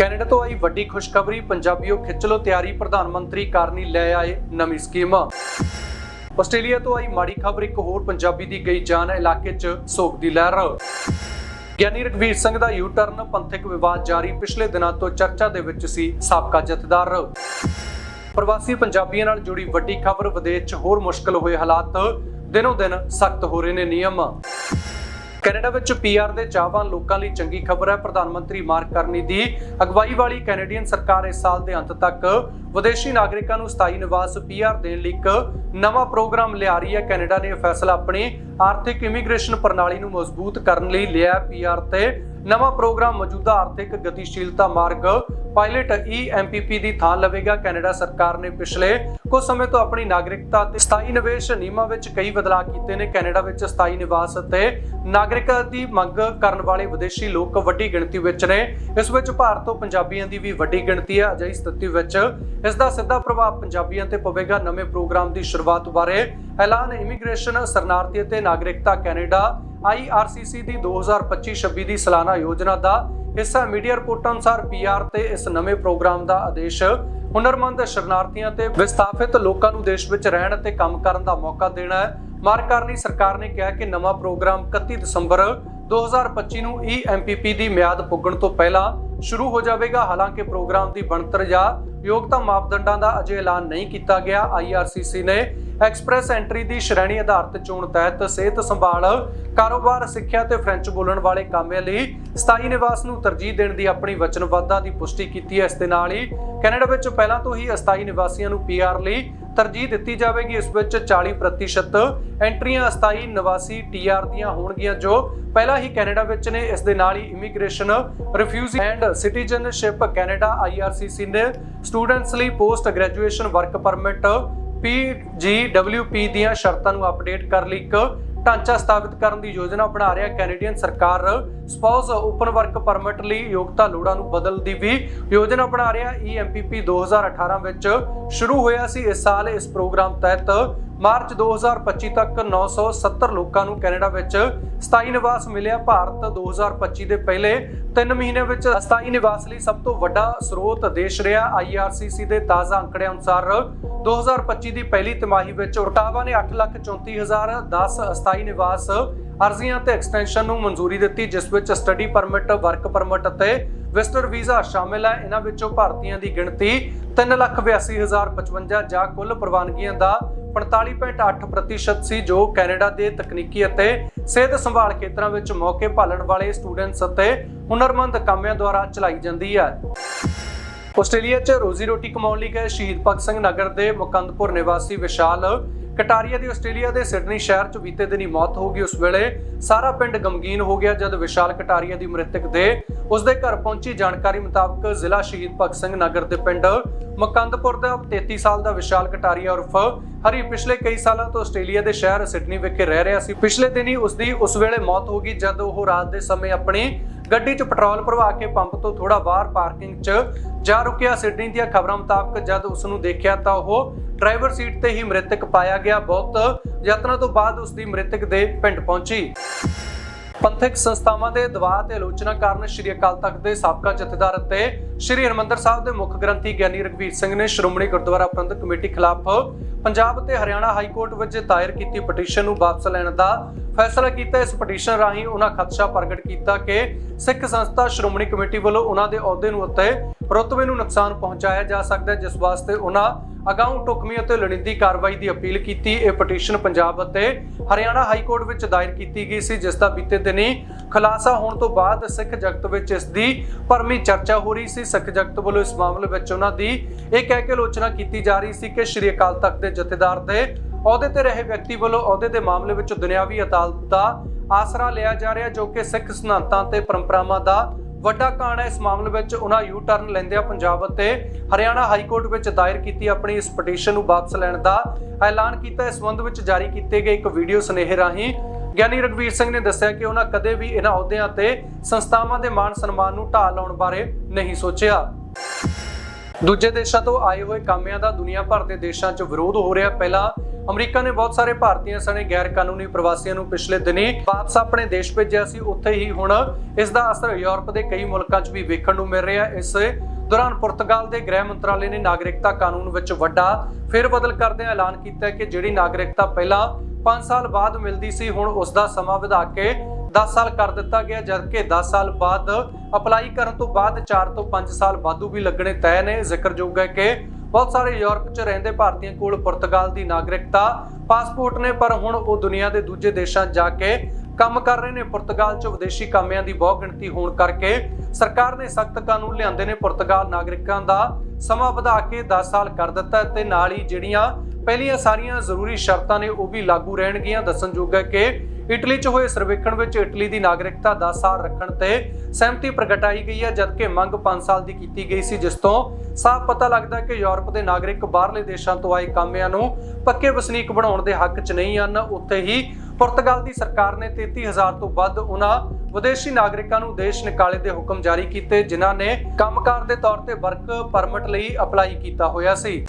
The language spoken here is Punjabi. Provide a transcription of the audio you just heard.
ਕੈਨੇਡਾ ਤੋਂ ਆਈ ਵੱਡੀ ਖੁਸ਼ਖਬਰੀ, ਪੰਜਾਬੀਓ ਖਿੱਚ ਤਿਆਰੀ, ਪ੍ਰਧਾਨ ਮੰਤਰੀ ਕਾਰਨੀ ਲੈ ਆਏ ਨਵੀਂ ਸਕੀਮ। ਆਸਟ੍ਰੇਲੀਆ ਤੋਂ ਆਈ ਮਾੜੀ ਖਬਰ, ਇੱਕ ਹੋਰ ਪੰਜਾਬੀ ਦੀ ਗਈ ਜਾਨ, ਇਲਾਕੇ 'ਚ ਸੋਗ ਦੀ ਲਹਿਰ। ਗਿਆਨੀ ਰਗਵੀਰ ਸਿੰਘ ਦਾ ਯੂ ਟਰਨ ਪੰਥਕ ਵਿਵਾਦ ਜਾਰੀ, ਪਿਛਲੇ ਦਿਨਾਂ ਤੋਂ ਚਰਚਾ ਦੇ ਵਿੱਚ ਸੀ ਸਾਬਕਾ ਜਥੇਦਾਰ। ਪ੍ਰਵਾਸੀ ਪੰਜਾਬੀਆਂ ਨਾਲ ਜੁੜੀ ਵੱਡੀ ਖਬਰ, ਵਿਦੇਸ਼ 'ਚ ਹੋਰ ਮੁਸ਼ਕਲ ਹੋਏ ਹਾਲਾਤ, ਦਿਨੋ ਦਿਨ ਸਖਤ ਹੋ ਰਹੇ ਨੇ ਨਿਯਮ। ਕੈਨੇਡਾ ਵਿੱਚ ਪੀਆਰ ਦੇ ਚਾਹਵਾਨ ਲੋਕਾਂ ਲਈ ਚੰਗੀ ਖਬਰ ਹੈ। ਪ੍ਰਧਾਨ ਮੰਤਰੀ ਮਾਰਕ ਕਰਨੀ ਦੀ ਅਗਵਾਈ ਵਾਲੀ ਕੈਨੇਡੀਅਨ ਸਰਕਾਰ ਇਸ ਸਾਲ ਦੇ ਅੰਤ ਤੱਕ ਵਿਦੇਸ਼ੀ ਨਾਗਰਿਕਾਂ ਨੂੰ ਸਥਾਈ ਨਿਵਾਸ ਪੀਆਰ ਦੇਣ ਲਈ ਇੱਕ ਨਵਾਂ ਪ੍ਰੋਗਰਾਮ ਲਿਆ ਰਹੀ ਹੈ। ਕੈਨੇਡਾ ਨੇ ਇਹ ਫੈਸਲਾ ਆਪਣੀ ਆਰਥਿਕ ਇਮੀਗ੍ਰੇਸ਼ਨ ਪ੍ਰਣਾਲੀ ਨੂੰ ਮਜ਼ਬੂਤ ਕਰਨ ਲਈ ਲਿਆ ਪੀਆਰ ਤੇ ਨਵਾਂ ਪ੍ਰੋਗਰਾਮ ਮੌਜੂਦਾ ਆਰਥਿਕ ਗਤੀਸ਼ੀਲਤਾ ਮਾਰਗ ਪਾਇਲਟ ਈਐਮਪੀਪੀ ਦੀ ਥਾਂ ਲਵੇਗਾ। ਕੈਨੇਡਾ ਸਰਕਾਰ ਨੇ ਪਿਛਲੇ ਕੁਝ ਸਮੇਂ ਤੋਂ ਆਪਣੀ ਨਾਗਰਿਕਤਾ ਤੇ ਸਥਾਈ ਨਿਵੇਸ਼ ਨਿਯਮਾਂ ਵਿੱਚ ਕਈ ਬਦਲਾਅ ਕੀਤੇ ਨੇ। ਕੈਨੇਡਾ ਵਿੱਚ ਸਥਾਈ ਨਿਵਾਸ ਅਤੇ ਨਾਗਰਿਕਤਾ ਦੀ ਮੰਗ ਕਰਨ ਵਾਲੇ ਵਿਦੇਸ਼ੀ ਲੋਕ ਵੱਡੀ ਗਿਣਤੀ ਵਿੱਚ ਨੇ। ਇਸ ਵਿੱਚ ਭਾਰਤ ਤੋਂ ਪੰਜਾਬੀਆਂ ਦੀ ਵੀ ਵੱਡੀ ਗਿਣਤੀ ਹੈ। ਅਜਿਹੀ ਸਥਿਤੀ ਵਿੱਚ ਇਸ ਦਾ ਸਿੱਧਾ ਪ੍ਰਭਾਵ ਪੰਜਾਬੀਆਂ ਤੇ ਪਵੇਗਾ। ਨਵੇਂ ਪ੍ਰੋਗਰਾਮ ਦੀ ਸ਼ੁਰੂਆਤ ਬਾਰੇ ਐਲਾਨ ਇਮੀਗ੍ਰੇਸ਼ਨ, ਸ਼ਰਨਾਰਥੀ ਅਤੇ ਨਾਗਰਿਕਤਾ ਕੈਨੇਡਾ IRCC ਦੀ 2025-26 ਦੀ ਸਾਲਾਨਾ ਯੋਜਨਾ ਦਾ ਹਿੱਸਾ ਮੀਡੀਆ ਰਿਪੋਰਟਾਂ ਅਨੁਸਾਰ ਪੀਆਰ ਤੇ ਇਸ ਨਵੇਂ ਪ੍ਰੋਗਰਾਮ ਦਾ ਆਦੇਸ਼ ਹੁਨਰਮੰਦ ਸ਼ਰਨਾਰਥੀਆਂ ਤੇ ਵਿਸਥਾਪਿਤ ਲੋਕਾਂ ਨੂੰ ਦੇਸ਼ ਵਿੱਚ ਰਹਿਣ ਅਤੇ ਕੰਮ ਕਰਨ ਦਾ ਮੌਕਾ ਦੇਣਾ ਹੈ। ਮਾਰਕਾਰਨੀ ਸਰਕਾਰ ਨੇ ਕਿਹਾ ਕਿ ਨਵਾਂ ਪ੍ਰੋਗਰਾਮ 31 ਦਸੰਬਰ 2025 ਨੂੰ EMPP ਦੀ ਮਿਆਦ ਪੁੱਗਣ ਤੋਂ ਪਹਿਲਾਂ ਸ਼ੁਰੂ ਹੋ ਜਾਵੇਗਾ। ਹਾਲਾਂਕਿ ਪ੍ਰੋਗਰਾਮ ਦੀ ਬਣਤਰ ਜਾਂ ਯੋਗਤਾ ਮਾਪਦੰਡਾਂ ਦਾ ਅਜੇ ਐਲਾਨ ਨਹੀਂ ਕੀਤਾ ਗਿਆ। IRCC ਨੇ ਐਕਸਪ੍ਰੈਸ ਐਂਟਰੀ ਦੀ ਸ਼੍ਰੇਣੀ ਆਧਾਰਿਤ ਚੋਣ ਤਹਿਤ ਸਿਹਤ ਸੰਭਾਲ, ਕਾਰੋਬਾਰ, ਸਿੱਖਿਆ ਤੇ ਫ੍ਰੈਂਚ ਬੋਲਣ ਵਾਲੇ ਕਾਮਿਆਂ ਲਈ ਸਥਾਈ ਨਿਵਾਸ ਨੂੰ ਤਰਜੀਹ ਦੇਣ ਦੀ ਆਪਣੀ ਵਚਨਬੱਧਤਾ ਦੀ ਪੁਸ਼ਟੀ ਕੀਤੀ ਹੈ। ਇਸ ਦੇ ਨਾਲ ਹੀ ਕੈਨੇਡਾ ਵਿੱਚ ਪਹਿਲਾਂ ਤੋਂ ਹੀ ਅਸਥਾਈ ਨਿਵਾਸੀਆਂ ਨੂੰ ਪੀਆਰ ਲਈ ਤਰਜੀਹ ਦਿੱਤੀ ਜਾਵੇਗੀ, ਇਸ ਵਿੱਚ 40% ਐਂਟਰੀਆਂ ਅਸਥਾਈ ਨਿਵਾਸੀ ਟੀਆਰ ਦੀਆਂ ਹੋਣਗੀਆਂ, ਜੋ ਪਹਿਲਾਂ ਹੀ ਕੈਨੇਡਾ ਵਿੱਚ ਨੇ। ਇਸ ਦੇ ਨਾਲ ਹੀ immigration, refugee and citizenship Canada IRCC ਨੇ ਸਟੂਡੈਂਟਸ ਲਈ post graduation work permit PGWP ਦੀਆਂ ਸ਼ਰਤਾਂ ਨੂੰ ਅਪਡੇਟ ਕਰ ਲਈ। ਇੱਕ ਢਾਂਚਾ ਸਥਾਪਿਤ ਕਰਨ ਦੀ ਯੋਜਨਾ ਬਣਾ ਰਿਹਾ ਕੈਨੇਡੀਅਨ ਸਰਕਾਰ। ਸਪਾਊਸ ਓਪਨ ਵਰਕ ਪਰਮਿਟ ਲਈ ਯੋਗਤਾ ਲੋੜਾਂ ਨੂੰ ਬਦਲਣ ਦੀ ਵੀ ਯੋਜਨਾ ਬਣਾ ਰਿਹਾ। EMPP 2018 ਵਿੱਚ ਸ਼ੁਰੂ ਹੋਇਆ ਸੀ। ਇਸ ਸਾਲ ਇਸ ਪ੍ਰੋਗਰਾਮ ਤਹਿਤ ਮਾਰਚ 2025 ਤੱਕ 970 ਲੋਕਾਂ ਨੂੰ ਕੈਨੇਡਾ ਵਿੱਚ ਸਥਾਈ ਨਿਵਾਸ ਮਿਲਿਆ। ਭਾਰਤ 2025 ਦੇ ਪਹਿਲੇ 3 ਮਹੀਨੇ ਵਿੱਚ ਸਥਾਈ ਨਿਵਾਸ ਲਈ ਸਭ ਤੋਂ ਵੱਡਾ ਸਰੋਤ ਦੇਸ਼ ਰਿਹਾ। IRCC ਦੇ ਤਾਜ਼ਾ ਅੰਕੜਿਆਂ ਅਨੁਸਾਰ 2025 ਦੀ ਪਹਿਲੀ ਤਿਮਾਹੀ ਵਿੱਚ ਓਟਾਵਾ ਨੇ 8,34,010 ਅਸਥਾਈ ਨਿਵਾਸ ਅਰਜ਼ੀਆਂ ਤੇ ਐਕਸਟੈਂਸ਼ਨ ਨੂੰ ਮਨਜ਼ੂਰੀ ਦਿੱਤੀ ਜਿਸ ਵਿੱਚ ਸਟੱਡੀ ਪਰਮਿਟ ਵਰਕ ਪਰਮਿਟ ਅਤੇ ਵਿਜ਼ਟਰ ਵੀਜ਼ਾ ਸ਼ਾਮਿਲ ਹੈ। ਇਹਨਾਂ ਵਿੱਚੋਂ ਭਾਰਤੀਆਂ ਦੀ ਗਿਣਤੀ 382055 ਜਾਂ ਕੁੱਲ ਪ੍ਰਵਾਨਗੀਆਂ ਦਾ 45.8% ਸੀ ਜੋ ਕੈਨੇਡਾ ਦੇ ਤਕਨੀਕੀ ਅਤੇ ਸਿਹਤ ਸੰਭਾਲ ਖੇਤਰਾਂ ਵਿੱਚ ਮੌਕੇ ਭਾਲਣ ਵਾਲੇ ਸਟੂਡੈਂਟਸ ਅਤੇ ਹੁਨਰਮੰਦ ਕਾਮਿਆਂ ਦੁਆਰਾ ਚਲਾਈ ਜਾਂਦੀ ਹੈ। ਆਸਟ੍ਰੇਲੀਆ 'ਚ ਰੋਜ਼ੀ ਰੋਟੀ ਕਮਾਉਣ ਲਈ ਗਏ ਸ਼ਹੀਦ ਭਗਤ ਸਿੰਘ ਨਗਰ ਦੇ ਮੁਕੰਦਪੁਰ ਨਿਵਾਸੀ ਵਿਸ਼ਾਲ ਕਟਾਰੀਆ ਦੀ ਆਸਟ੍ਰੇਲੀਆ ਦੇ ਸਿਡਨੀ ਸ਼ਹਿਰ 'ਚ ਬੀਤੇ ਦਿਨੀ ਮੌਤ ਹੋ ਗਈ। ਉਸ ਵੇਲੇ ਸਾਰਾ ਪਿੰਡ ਗਮਗੀਨ ਹੋ ਗਿਆ ਜਦ ਵਿਸ਼ਾਲ ਕਟਾਰੀਆ ਦੀ ਮ੍ਰਿਤਕ ਦੇ ਉਸ ਦੇ ਘਰ ਪਹੁੰਚੀ। ਜਾਣਕਾਰੀ ਮੁਤਾਬਕ ਜ਼ਿਲ੍ਹਾ ਸ਼ਹੀਦ ਭਗਤ ਸਿੰਘ ਨਗਰ ਦੇ ਪਿੰਡ ਮੁਕੰਦਪੁਰ ਦਾ 33 ਸਾਲ ਦਾ ਵਿਸ਼ਾਲ ਕਟਾਰੀਆ ਉਰਫ ਹਰੀ, ਪਿਛਲੇ ਕਈ ਸਾਲਾਂ ਤੋਂ ਆਸਟ੍ਰੇਲੀਆ ਦੇ ਸ਼ਹਿਰ ਸਿਡਨੀ ਵਿਖੇ ਰਹਿ ਰਿਹਾ ਸੀ। ਪਿਛਲੇ ਦਿਨੀ ਉਸ ਦੀ ਉਸ ਵੇਲੇ ਮੌਤ ਹੋ ਗਈ, ਜਦ ਉਹ ਰਾਤ ਦੇ ਸਮੇਂ ਆਪਣੀ ਗੱਡੀ 'ਚ ਪੈਟਰੋਲ ਭਰਵਾ ਕੇ ਪੰਪ ਤੋਂ ਥੋੜਾ ਬਾਹਰ ਪਾਰਕਿੰਗ 'ਚ ਜਾ ਰੁਕਿਆ। ਸਿਡਨੀ ਦੀਆਂ ਖਬਰਾਂ ਮੁਤਾਬਕ ਜਦ ਉਸ ਨੂੰ ਦੇਖਿਆ ਤਾਂ ਉਹ ਡਰਾਈਵਰ ਸੀਟ ਤੇ ਹੀ ਮ੍ਰਿਤਕ ਪਾਇਆ ਗਿਆ। ਬਹੁਤ ਯਤਨਾਂ ਤੋਂ ਬਾਅਦ ਉਸ ਦੀ ਮ੍ਰਿਤਕ ਦੇ ਪਿੰਡ ਪਹੁੰਚੀ। ਪੰਥਕ ਸੰਸਥਾਵਾਂ ਦੇ ਦਬਾਅ ਤੇ ਆਲੋਚਨਾ ਕਾਰਨ ਸ਼੍ਰੀ ਅਕਾਲ ਤਖਤ ਦੇ ਸਾਬਕਾ ਜਥੇਦਾਰ ਅਤੇ ਸ਼੍ਰੀ ਹਰਿਮੰਦਰ ਸਾਹਿਬ ਦੇ ਮੁੱਖ ਗ੍ਰੰਥੀ ਗਿਆਨੀ ਰਗਵੀਰ ਸਿੰਘ ਨੇ ਸ਼੍ਰੋਮਣੀ ਗੁਰਦੁਆਰਾ ਪ੍ਰਬੰਧਕ ਕਮੇਟੀ ਖਿਲਾਫ ਪੰਜਾਬ ਤੇ ਹਰਿਆਣਾ ਹਾਈ ਕੋਰਟ ਵਿੱਚ ਦਾਇਰ ਕੀਤੀ ਪਟੀਸ਼ਨ ਨੂੰ ਵਾਪਸ ਲੈਣ ਦਾ ਫੈਸਲਾ ਕੀਤਾ। ਇਸ ਪਟੀਸ਼ਨ ਰਾਹੀਂ ਉਹਨਾਂ ਖਦਸ਼ਾ ਪ੍ਰਗਟ ਕੀਤਾ ਕਿ ਸਿੱਖ ਸੰਸਥਾ ਸ਼੍ਰੋਮਣੀ ਕਮੇਟੀ ਵੱਲੋਂ ਉਹਨਾਂ ਦੇ ਅਹੁਦੇ ਨੂੰ ਅਤੇ ਰੁਤਬੇ ਨੂੰ ਨੁਕਸਾਨ ਪਹੁੰਚਾਇਆ ਜਾ ਸਕਦਾ ਹੈ, ਜਿਸ ਵਾਸਤੇ ਉਹਨਾਂ ਅਗਾਊਂ ਟੁਕਮੀ ਅਤੇ ਲੋੜੀਂਦੀ ਕਾਰਵਾਈ ਦੀ ਅਪੀਲ ਕੀਤੀ। ਇਹ ਪਟੀਸ਼ਨ ਪੰਜਾਬ ਅਤੇ ਹਰਿਆਣਾ ਹਾਈ ਕੋਰਟ ਵਿੱਚ ਦਾਇਰ ਕੀਤੀ ਗਈ ਸੀ, ਜਿਸ ਦਾ ਬੀਤੇ ਦਿਨੀ ਖੁਲਾਸਾ ਹੋਣ ਤੋਂ ਬਾਅਦ ਸਿੱਖ ਜਗਤ ਵਿੱਚ ਇਸ ਦੀ ਭਰਮੀ ਚਰਚਾ ਹੋ ਰਹੀ ਸੀ। ਸਿੱਖ ਜਗਤ ਵੱਲੋਂ ਇਸ ਮਾਮਲੇ ਵਿੱਚ ਉਹਨਾਂ ਦੀ ਇਹ ਕਹਿ ਕੇ ਆਲੋਚਨਾ ਕੀਤੀ ਜਾ ਰਹੀ ਸੀ ਕਿ ਸ਼੍ਰੀ ਅਕਾਲ ਤਖਤ ਦੇ ਜਥੇਦਾਰ ਦੇ ਅਹੁਦੇ ਤੇ ਰਹੇ ਵਿਅਕਤੀ ਵੱਲੋਂ ਅਹੁਦੇ ਦੇ ਮਾਮਲੇ ਵਿੱਚ ਦੁਨਿਆਵੀ ਅਦਾਲਤ ਦਾ ਆਸਰਾ ਲਿਆ ਜਾ ਰਿਹਾ, ਜੋ ਕਿ ਸਿੱਖ ਸਿਧਾਂਤਾਂ ਤੇ ਪਰੰਪਰਾਵਾਂ ਦਾ ਵੱਡਾ ਕਾਣ ਹੈ। ਇਸ ਮਾਮਲੇ ਵਿੱਚ ਉਹਨਾਂ ਯੂ ਟਰਨ ਲੈਂਦਿਆਂ ਪੰਜਾਬ ਅਤੇ ਹਰਿਆਣਾ ਹਾਈ ਕੋਰਟ ਵਿੱਚ ਦਾਇਰ ਕੀਤੀ ਆਪਣੀ ਇਸ ਪਟੀਸ਼ਨ ਨੂੰ ਵਾਪਸ ਲੈਣ ਦਾ ਐਲਾਨ ਕੀਤਾ। ਇਸ ਸੰਬੰਧ ਵਿੱਚ ਜਾਰੀ ਕੀਤੇ ਗਏ ਇੱਕ ਵੀਡੀਓ ਸੁਨੇਹੇ ਰਾਹੀਂ ਗਿਆਨੀ ਰਗਵੀਰ ਸਿੰਘ ਨੇ ਦੱਸਿਆ ਕਿ ਉਹਨਾਂ ਕਦੇ ਵੀ ਇਹਨਾਂ ਅਹੁਦਿਆਂ ਤੇ ਸੰਸਥਾਵਾਂ ਦੇ ਮਾਣ ਸਨਮਾਨ ਨੂੰ ਢਾਹ ਲਾਉਣ ਬਾਰੇ ਨਹੀਂ ਸੋਚਿਆ। ਦੂਜੇ ਦੇਸ਼ਾਂ ਤੋਂ ਆਏ ਹੋਏ ਕਾਮਿਆਂ ਦਾ ਦੁਨੀਆ ਭਰ ਦੇ ਦੇਸ਼ਾਂ 'ਚ ਵਿਰੋਧ ਹੋ ਰਿਹਾ। ਪਹਿਲਾਂ ਅਮਰੀਕਾ ਨੇ ਬਹੁਤ ਸਾਰੇ ਭਾਰਤੀਆਂ ਸਣੇ ਗੈਰ ਕਾਨੂੰਨੀ ਪ੍ਰਵਾਸੀਆਂ ਨੂੰ ਪਿਛਲੇ ਦਿਨੀ ਵਾਪਸ ਆਪਣੇ ਦੇਸ਼ ਭੇਜਿਆ ਸੀ। ਉੱਥੇ ਹੀ ਹੁਣ ਇਸ ਦਾ ਅਸਰ ਯੂਰਪ ਦੇ ਕਈ ਮੁਲਕਾਂ 'ਚ ਵੀ ਵੇਖਣ ਨੂੰ ਮਿਲ ਰਿਹਾ। ਹੈ ਇਸ ਦੌਰਾਨ ਪੁਰਤਗਾਲ ਦੇ ਗ੍ਰਹਿ ਮੰਤਰਾਲੇ ਨੇ ਨਾਗਰਿਕਤਾ ਕਾਨੂੰਨ ਵਿੱਚ ਵੱਡਾ ਫੇਰ ਬਦਲ ਕਰਦਿਆਂ ਐਲਾਨ ਕੀਤਾ ਕਿ ਜਿਹੜੀ ਨਾਗਰਿਕਤਾ ਪਹਿਲਾਂ 5 ਸਾਲ ਬਾਅਦ ਮਿਲਦੀ ਸੀ, ਹੁਣ ਉਸ ਦਾ ਸਮਾਂ ਵਧਾ ਕੇ 10 ਸਾਲ ਕਰ ਦਿੱਤਾ ਗਿਆ, ਜਦਕਿ 10 ਸਾਲ ਬਾਅਦ ਅਪਲਾਈ ਕਰਨ ਤੋਂ ਬਾਅਦ 4 ਤੋਂ 5 ਸਾਲ ਵਾਧੂ ਵੀ ਲੱਗਣੇ ਤੈਅ ਨੇ। ਜ਼ਿਕਰਯੋਗ ਹੈ ਕਿ ਬਹੁਤ ਸਾਰੇ ਯੂਰਪ 'ਚ ਰਹਿੰਦੇ ਭਾਰਤੀਆਂ ਕੋਲ ਪੁਰਤਗਾਲ ਦੀ ਨਾਗਰਿਕਤਾ, ਪਾਸਪੋਰਟ ਨੇ, ਪਰ ਹੁਣ ਉਹ ਦੁਨੀਆ ਦੇ ਦੂਜੇ ਦੇਸ਼ਾਂ ਜਾ ਕੇ ਕੰਮ ਕਰ ਰਹੇ ਨੇ। ਪੁਰਤਗਾਲ 'ਚ ਵਿਦੇਸ਼ੀ ਕਾਮਿਆਂ ਦੀ ਬਹੁਤ ਗਿਣਤੀ ਹੋਣ ਕਰਕੇ ਸਰਕਾਰ ਨੇ ਸਖਤ ਕਾਨੂੰਨ ਲਿਆਂਦੇ ਨੇ। ਪੁਰਤਗਾਲ ਨਾਗਰਿਕਾਂ ਦਾ ਸਮਾਂ ਵਧਾ ਕੇ 10 ਸਾਲ ਕਰ ਦਿੱਤਾ ਤੇ ਨਾਲ ਹੀ ਜਿਹੜੀਆਂ ਪਹਿਲੀਆਂ ਸਾਰੀਆਂ ਜ਼ਰੂਰੀ ਸ਼ਰਤਾਂ ਨੇ ਉਹ ਵੀ ਲਾਗੂ ਰਹਿਣਗੀਆਂ। ਦੱਸਣਯੋਗ ਹੈ ਕਿ ਇਟਲੀ 'ਚ ਹੋਏ ਸਰਵੇਖਣ ਵਿੱਚ ਇਟਲੀ ਦੀ ਨਾਗਰਿਕਤਾ 10 ਸਾਲ ਰੱਖਣ ਤੇ ਸਹਿਮਤੀ ਪ੍ਰਗਟਾਈ ਗਈ ਹੈ, ਜਦਕਿ ਮੰਗ 5 ਸਾਲ ਦੀ ਕੀਤੀ ਗਈ ਸੀ, ਜਿਸ ਤੋਂ ਸਾਫ਼ ਪਤਾ ਲੱਗਦਾ ਕਿ ਯੂਰਪ ਦੇ ਨਾਗਰਿਕ ਬਾਹਰਲੇ ਦੇਸ਼ਾਂ ਤੋਂ ਆਏ ਕਾਮਿਆਂ ਨੂੰ ਪੱਕੇ ਵਸਨੀਕ ਬਣਾਉਣ ਦੇ ਹੱਕ 'ਚ ਨਹੀਂ ਹਨ। ਉੱਥੇ ਹੀ ਪੁਰਤਗਾਲ ਦੀ ਸਰਕਾਰ ਨੇ 33000 ਤੋਂ ਵੱਧ ਉਹਨਾਂ ਵਿਦੇਸ਼ੀ ਨਾਗਰਿਕਾਂ ਨੂੰ ਦੇਸ਼ ਨਿਕਾਲੇ ਦੇ ਹੁਕਮ ਜਾਰੀ ਕੀਤੇ, ਜਿਨ੍ਹਾਂ ਨੇ ਕੰਮਕਾਰ ਦੇ ਤੌਰ ਤੇ ਵਰਕ ਪਰਮਿਟ ਲਈ ਅਪਲਾਈ ਕੀਤਾ ਹੋਇਆ ਸੀ।